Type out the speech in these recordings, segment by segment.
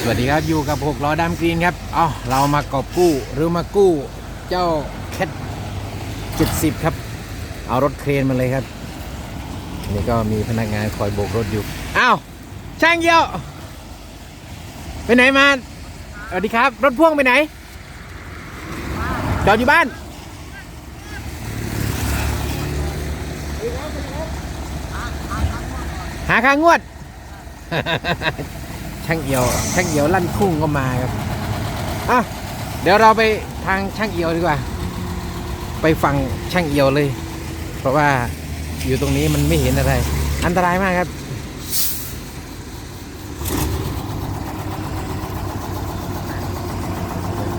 สวัสดีครับอยู่กับหกล้อดำกรีนครับอ๋อเรามากอบกู้หรือมากู้เจ้าแคท70 ครับ เอารถเครนมาเลยครับ นี่ก็มีพนักงานคอยโบกรถอยู่อ้าวช่างเยี่ยว ไปไหนมาสวัสดีครับ รถพ่วงไปไหนจอดอยู่บ้านหาค่างวด ช่างเอียว ช่างเอียวลั่นทุ่งก็มาครับอะเดี๋ยวเราไปทางช่างเอียวดีกว่า ไปฟังช่างเอียวเลย เพราะว่าอยู่ตรงนี้มันไม่เห็นอะไร อันตรายมากครับ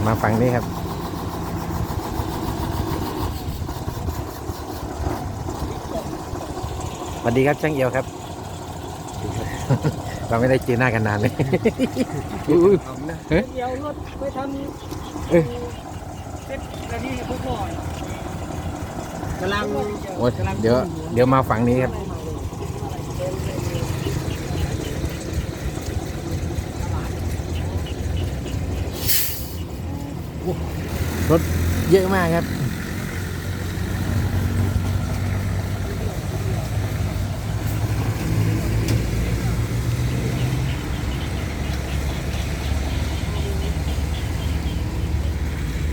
มาฟังนี้ครับ สวัสดีครับช่างเอียวครับ เราไม่ได้เจอหน้ากันนานเลยอุ๊ยเอ๊ะเดี๋ยวรถไปทเอ๊ะำเซ็ตอะไรที่พวกก่อนกำลังโอ๊ยเดี๋ยวเดี๋ยวมาฝั่งนี้ครับรถเยอะมากครับ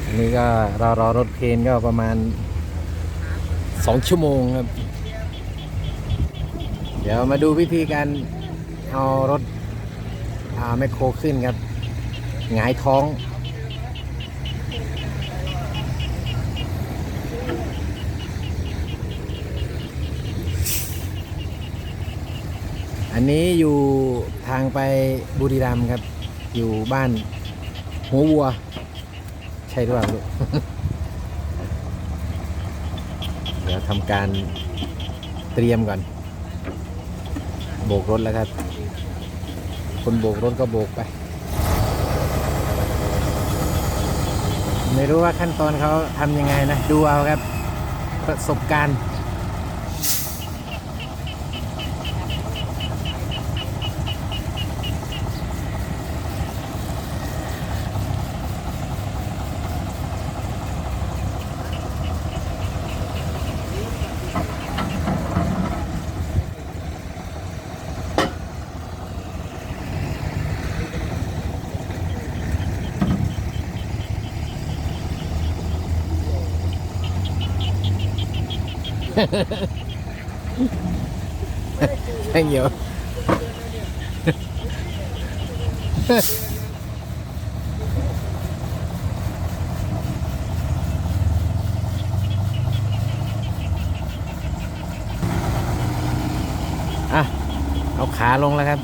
อันนี้ก็ เรารอรถเครนก็ประมาณสองชั่วโมงครับ เดี๋ยวมาดูวิธีการเอารถอาแมคโครขึ้นครับหงายท้องอันนี้อยู่ทางไปบุรีรัมย์ครับ อยู่บ้านหัววัว ช่หรือเปล่าลูก เดี๋ยวทำการเตรียมก่อน โบกรถแล้วครับ คนโบกรถก็โบกไป ไม่รู้ว่าขั้นตอนเขาทำยังไงนะ ดูเอาครับ ประสบการณ์ แห้งเหี่ยวอะเอาขาลงแล้วครับ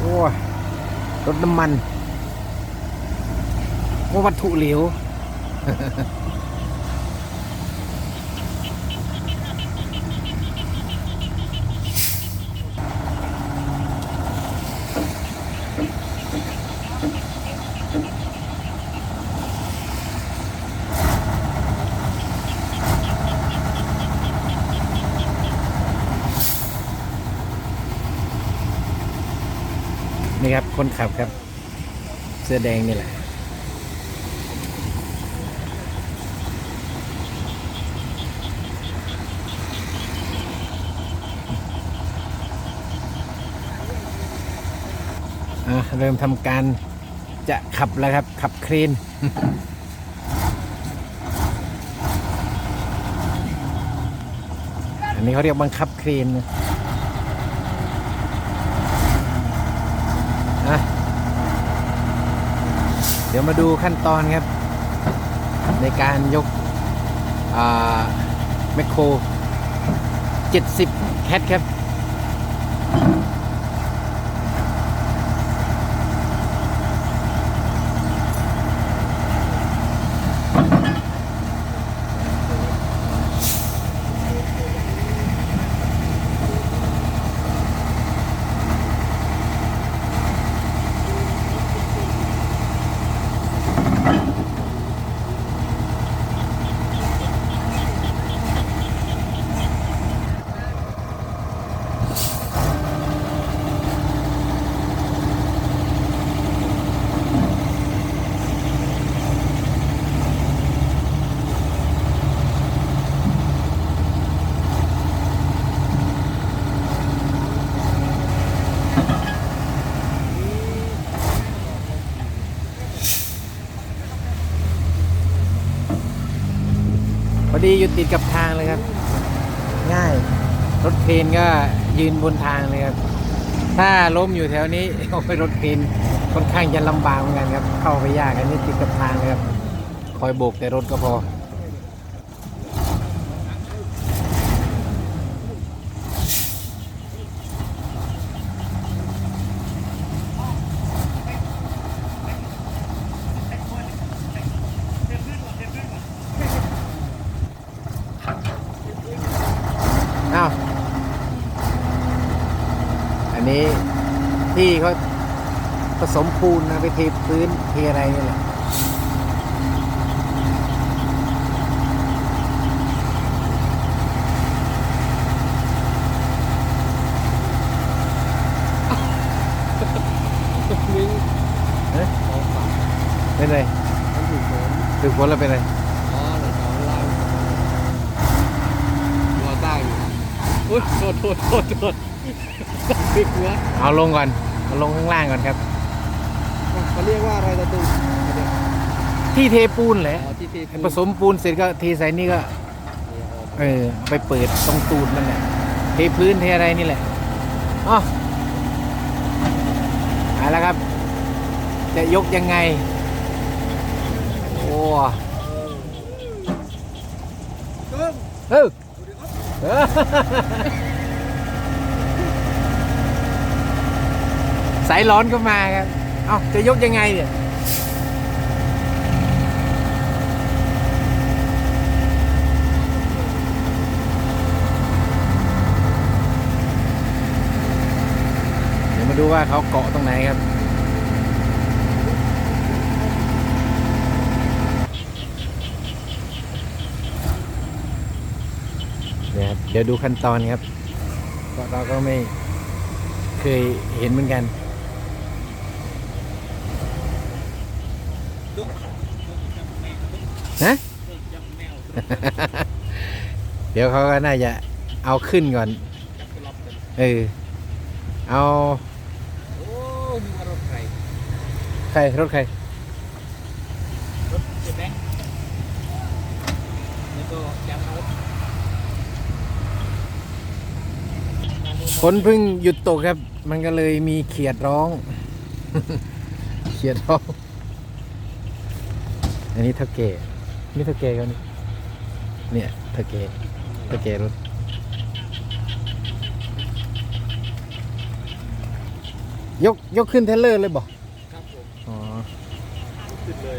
โอ้ยรถน้ำมัน วัตถุเหลว นี่ครับ คนขับครับ เสื้อแดงนี่แหละ อะเริ่มทำการจะขับแล้วครับ ขับเครนอันนี้เขาเรียกบังคับเครนนะอะเดี๋ยวมาดูขั้นตอนครับ ในการยกแมคโคร 70 แคทครับ ดีอยู่ติดกับทางเลยครับ ง่าย รถเพลนก็ยืนบนทางเลยครับ ถ้าล้มอยู่แถวนี้เอาไปรถเพลนค่อนข้างจะลำบากเหมือนกันครับ เข้าไปยากอันนี้ติดกับทางเลยครับ คอยโบกแต่รถก็พออ้าว อันนี้ที่เขา ผสมปูนนะไปเทพื้นเทอะไรนี่แหละมึงเอ๊ะสองฝั่งเป็นไรมันอยู่โซนถึกฝนแล้วเป็นไรอ๋อหนึ่งสองล่างหัวตั้งอยู่อุ้ยโทษโทษโทษโทษปิดหัวเอาลงก่อน เอาลงข้างล่างก่อนครับ เขาเรียกว่าอะไรตะตุ้มที่เทปูนแหละอ๋อที่ที่ผสมปูนเสร็จก็เทใส่นี่ก็เออเอาไปเปิดตรงตูดนั่นแหละเทพื้นเทอะไรนี่แหละอ๋อเอาละครับ จะยกยังไง โอ้เออเออสายร้อนก็มาครับ เอาจะยกยังไงเนี่ยเดี๋ยวมาดูว่าเขาเกาะตรงไหนครับเนี่ยครับ เดี๋ยวดูขั้นตอนครับเพราะเราก็ไม่เคยเห็นเหมือนกัน ฮะ เดี๋ยวเขาก็น่าจะเอาขึ้นก่อนเออเอาโอ้มีรมณ์ใครใครรถใครรถเจ็บแบงค์แล้วก็ยางรถฝนเพิ่งหยุดตกครับ มันก็เลยมีเขียดร้อง เขียดร้อง อันนี้เท่าเกนี่เท่าเกเขานี่เนี่ยเท่าเก เท่าเกรถยกยกขึ้นเทรลเลอร์เลยบอกครับผมอ๋อขึ้นเลย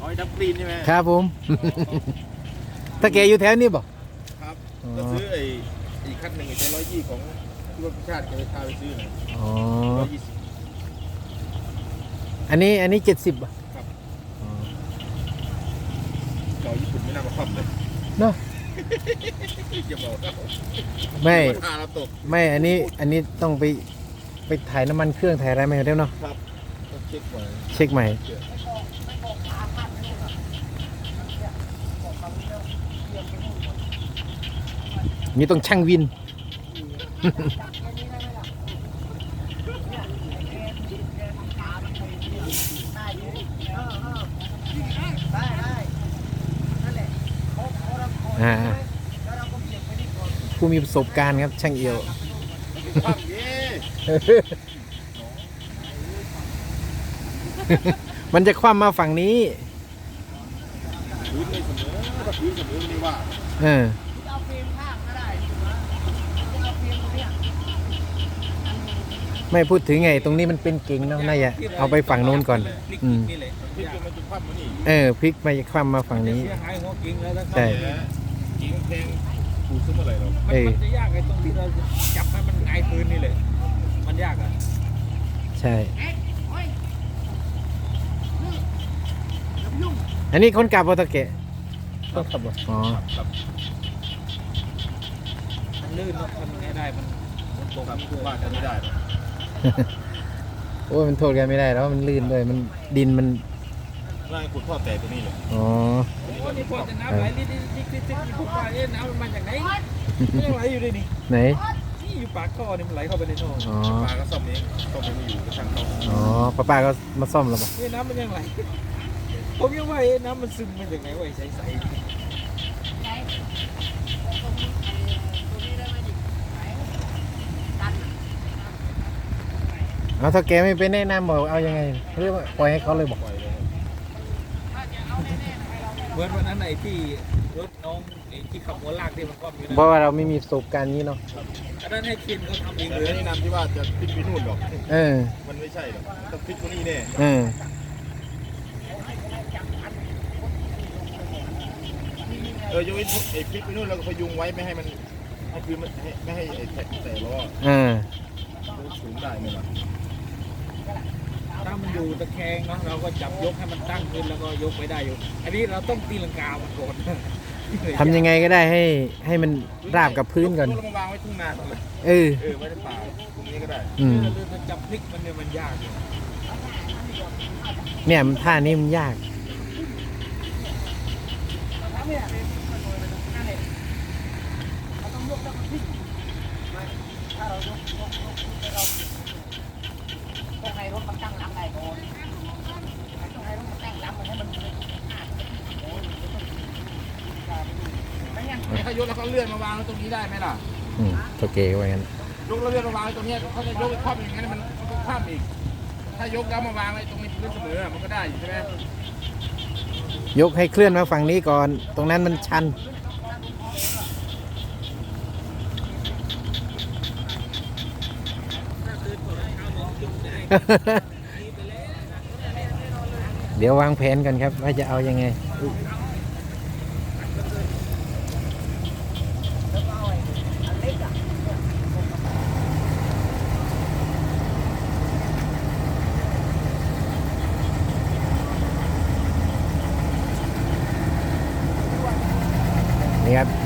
อ๋อดับกรีนใช่ไหมครับผมเท่าเกอยู่แถวนี้บอกครับอ๋อก็ซื้อไอ้อีกคันหนึ่งไอ้ตัวร้อยยี่ของที่ว่าพิชาติแกไปพาไปซื้อหน่อยอ๋อร้อยยี่สิบอันนี้อันนี้เจ็ดสิบอะ ครับ อ๋อ เก่าญี่ปุ่นไม่น่ามาคว่ำเลยเนาะอย่าบอกนะไม่พาเราตก ไม่อันนี้อันนี้ต้องไปไปถ่ายน้ำมันเครื่องถ่ายอะไรมาเดี๋ยวเนาะครับต้องเช็คก่อนเช็คใหม่นี่ต้องช่างวิน อ่าผู้มีประสบการณ์ครับช่างเอียวคว่ำเย้มันจะคว่ำมาฝั่งนี้พื้นไม่เสมอถ้าพื้นเสมอไม่ว่าเออเอาฟิล์มข้างก็ได้เอาฟิล์มตรงเนี้ยไม่พูดถึงไง ตรงนี้มันเป็นกิ่งเนาะน่าจะเอาไปฝั่งโน้นก่อน อืมนี่แหละพลิกจนมันจะคว่ำมานี่เออพลิกมาคว่ำมาฝั่งนี้ เสียหายหัวกิ่งแล้วถ้าใช่เข้า แหมยิงแทงปูขึ้นเมื่อไหร่เรามันเออมันจะยากไอ้ตรงที่เราจับให้มันไงายพื้นนี่แหละมันยากอะใช่ อันนี้คนกลับวอตะเกะคนขับบ่อ๋อ ครับมันลื่นเนอะทำยังไงได้มันมันตกครับด้วยว่าจะไม่ได้หรอกโอ้ยมันโทษกันไม่ได้แล้วมันลื่นด้วย มันดินมัน ร่างขุดท่อแตกตัวนี้เลยอ๋อโอ้นี่พอจะน้ำไหลลิดลิดลิดลิดลิดพวกว่าเอ๊ะน้ำมันมาจากไหนมันยังไหลอยู่ด้วยนี่ไหนนี่อยู่ปากท่อนี่มันไหลเข้าไปในท่ออ๋อปลาก็ซ่อมเองซ่อมเองไม่อยู่ก็ช่างเขาอ๋อป้าป้าก็มาซ่อมแล้วบ่นี่น้ำมันยังไหลผมยังว่าเอ๊ะน้ำมันซึมมาจากไหนวะไอ้ใสเอาถ้าแกไม่ไปแนะนำบอกเอายังไงหรือว่าปล่อยให้เขาเลยบอก ปล่อยเลยครับ ๆเห มือนวันนั้นไอ้ที่รถน้องไอ้ที่ขับหัวลากที่มันก็มีเพราะว่าเราไม่มีประสบการณ์นี้เนาะอันนั้นให้เคนเขาทำเองแต่เลยไม่แนะนำที่ว่าจะพลิกไปนู่นหรอก เออมันไม่ใช่หรอกต้องพลิกคนนี้แน่เออเออยกเว้นไอ้พลิกไปนู่นแล้วก็พยุงไว้ไม่ให้มันให้คือมันให้ไม่ให้ไอ้แท็กแต่ล้อเออสูงได้ไหมล่ะ ถ้ามันอยู่ตะแคงเนาะเราก็จับยกให้มันตั้งขึ้นแล้วก็ยกไปได้อยู่ อันนี้เราต้องตีลังกามันก่อนทำยังไงก็ได้ให้ให้มันราบกับพื้นก่อนยกลงมาวางไว้ทุ่งนาตรงนั้นเออเออไว้ในป่าตรงนี้ก็ได้อืมเราจะจับพลิกมันเนี่ยมันยากอยู่เนี่ยมันท่านี้มันยาก ต้องให้รถมันตั้งลำได้ก่อนต้องให้รถมันตั้งลำมันให้มัน ไม่งั้นให้เขายกแล้วเขาเลื่อนมาวางไว้ตรงนี้ได้ไหมล่ะอืมโอเคไว้งั้นยกแล้วเลื่อนมาวางไว้ตรงเนี้ยเขาจะยกไปคว่ำอย่างนั้นมันมันก็คว่ำอีก ถ้ายกแล้วมาวางไว้ตรงนี้พื้นเสมอมันก็ได้อยู่ใช่ไหมยกให้เคลื่อนมาฝั่งนี้ก่อน ตรงนั้นมันชันเดี๋ยววางแผนกันครับ ว่าจะเอายังไง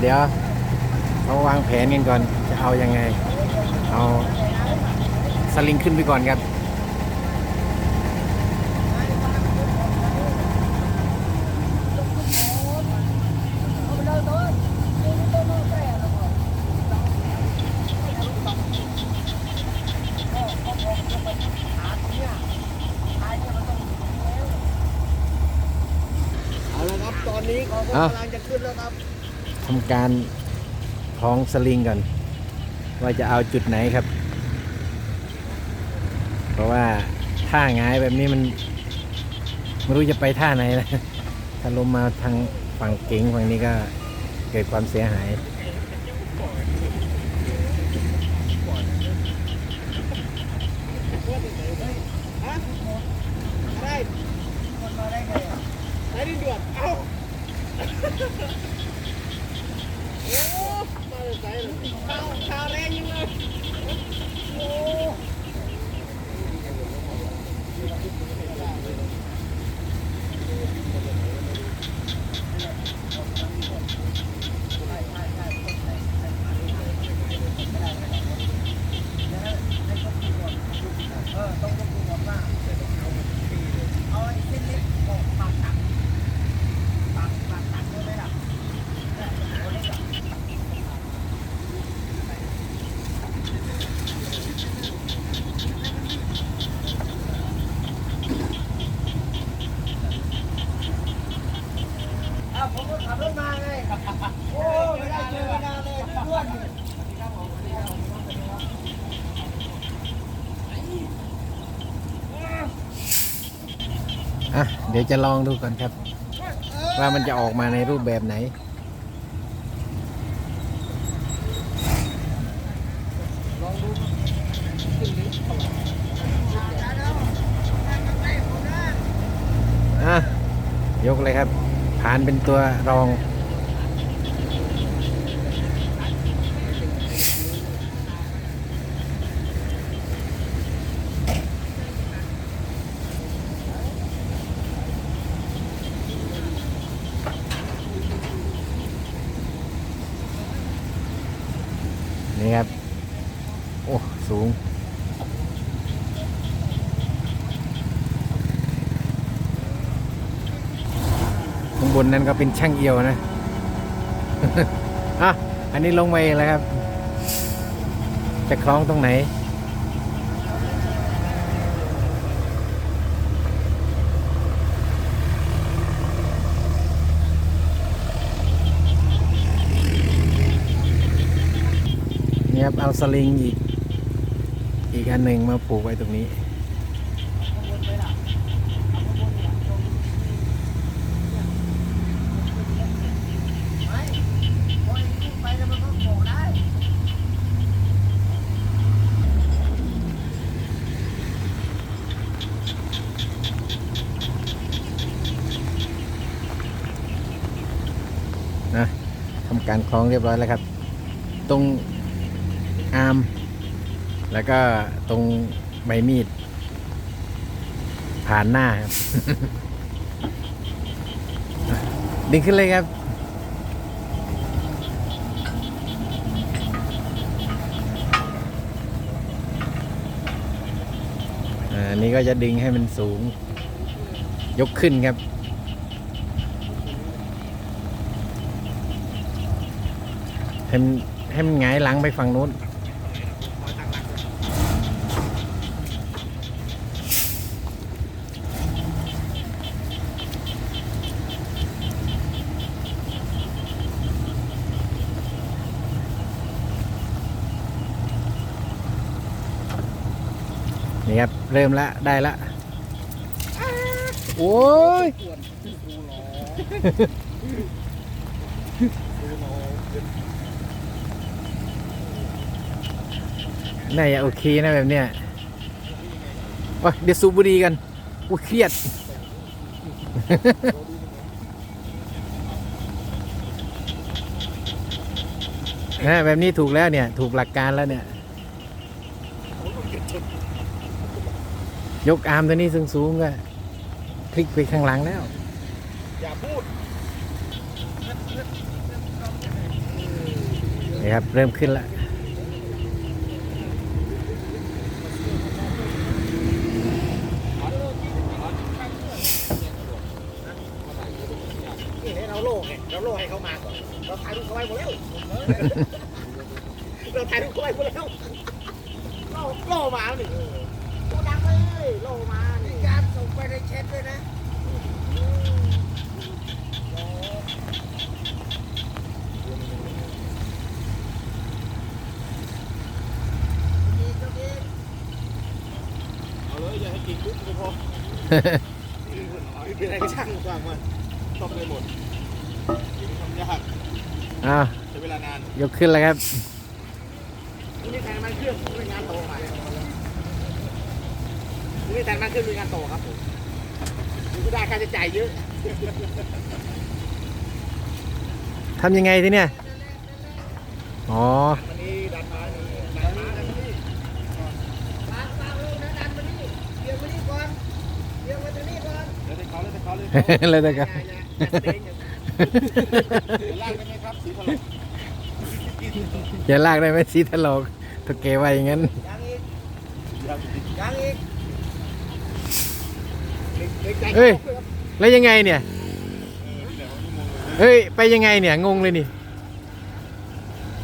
เดี๋ยวเขาวางแผนกันก่อนจะเอายังไง เอาสลิงขึ้นไปก่อนครับ เอาละครับ ตอนนี้เขาก็ อะ กำลังจะขึ้นแล้วครับ ทำ การคล้องสลิงก่อน ว่าจะเอาจุดไหนครับ เพราะว่าท่าหงายแบบนี้มันไม่รู้จะไปท่าไหนนะถ้าลมมาทางฝั่งเก๋งฝั่งนี้ก็เกิดความเสียหายไอ้ดินด่วน เอ้า โอ้ตาเลยใส่เลยข้าวข้าวแรงยังเลยโอ้ ดี๋ยวจะลองดูก่อนครับ ว่ามันจะออกมาในรูปแบบไหน อะ ยกเลยครับ ผ่านเป็นตัวรอง บนนั้นก็เป็นช่างเอียวนะอะอันนี้ลงไปเแล้วครับ จะคล้องตรงไหนเนี่ยครับเอาสลิงอีก อีกอันหนึ่งมาผูกไว้ตรงนี้ การคล้องเรียบร้อยแล้วครับ ตรงอาร์มแล้วก็ตรงใบมีด ผ่านหน้าครับ ดึงขึ้นเลยครับอันนี้ก็จะดึงให้มันสูง ยกขึ้นครับ ให้มันให้มันหงายหลังไปฝั่งนู้น นี่ครับ เริ่มละได้ละ โอ้ยน่ น่าจะโอเคนะแบบเนี้ยโอ้ยเดี๋ยวสูบบุหรี่กันอุ้ยเครียด นะแบบนี้ถูกแล้วเนี่ย ถูกหลักการแล้วเนี่ย ยกอาร์มตัวนี้สูงๆก็พลิกไปข้างหลังแล้ว อย่าพูดนี่ครับ เริ่มขึ้นแล้ว นี่ให้เราโล่ไงเราโล่ให้เขามาก่อน เราถ่ายรูปเขาไว้หมดแล้วเราถ่ายรูปเขาไว้หมดแล้วโล่โล่มาหนึ่งโล่ดังเลยโล่มาหนึ่งการส่งไปในแชทด้วยนะมีเจ้าเองเอาเลยอย่าให้กินปุ๊บก็พอเป็นอะไรก็ช่างกว้างมันต้องเลยหมดทำ ยากอ้าวใช้เวลานานยกขึ้นแล้วครับนี่แทนมันเครื่องเป็นงานโตมานี่แทนมันเครื่องเป็นงานโตครับผมไม่ได้ค่าใช้จ่ายเยอะทำยังไงทีเนี่ยอ๋อวันนี้ดันมานี่ดันมาดันมานี่วางวางลงนะดันมานี่เดี๋ยวมานี่ก่อนเดี๋ยวมาตรงนี้ก่อนเดี๋ยวได้เขาเลยได้เขาเลยเลยแต่กัน อย่าอย่าอย่าเด้งอย่าเดี๋ยวลากได้ไหมครับสีถลกอย่าลากได้ไหมสีถลกถกเกไว้อย่างนั้นยังอีกยังอีกเด็กๆใจเฮ้ยแล้วยังไงเนี่ยเฮ้ยไปยังไงเนี่ยงงเลยนี่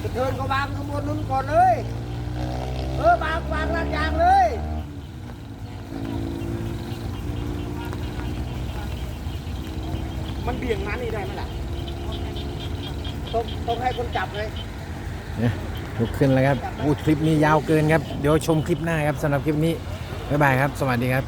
กระเทินก็วางขบวนนู้นก่อนเลยเออวางวางลาดยางเลย มันเบี่ยงมานี่ได้ไหมล่ะต้องต้องให้คนจับเลยลุกขึ้นแล้วครับอู้คลิปนี้ยาวเกินครับ เดี๋ยวชมคลิปหน้าครับสำหรับคลิปนี้ บ๊ายบายครับ สวัสดีครับ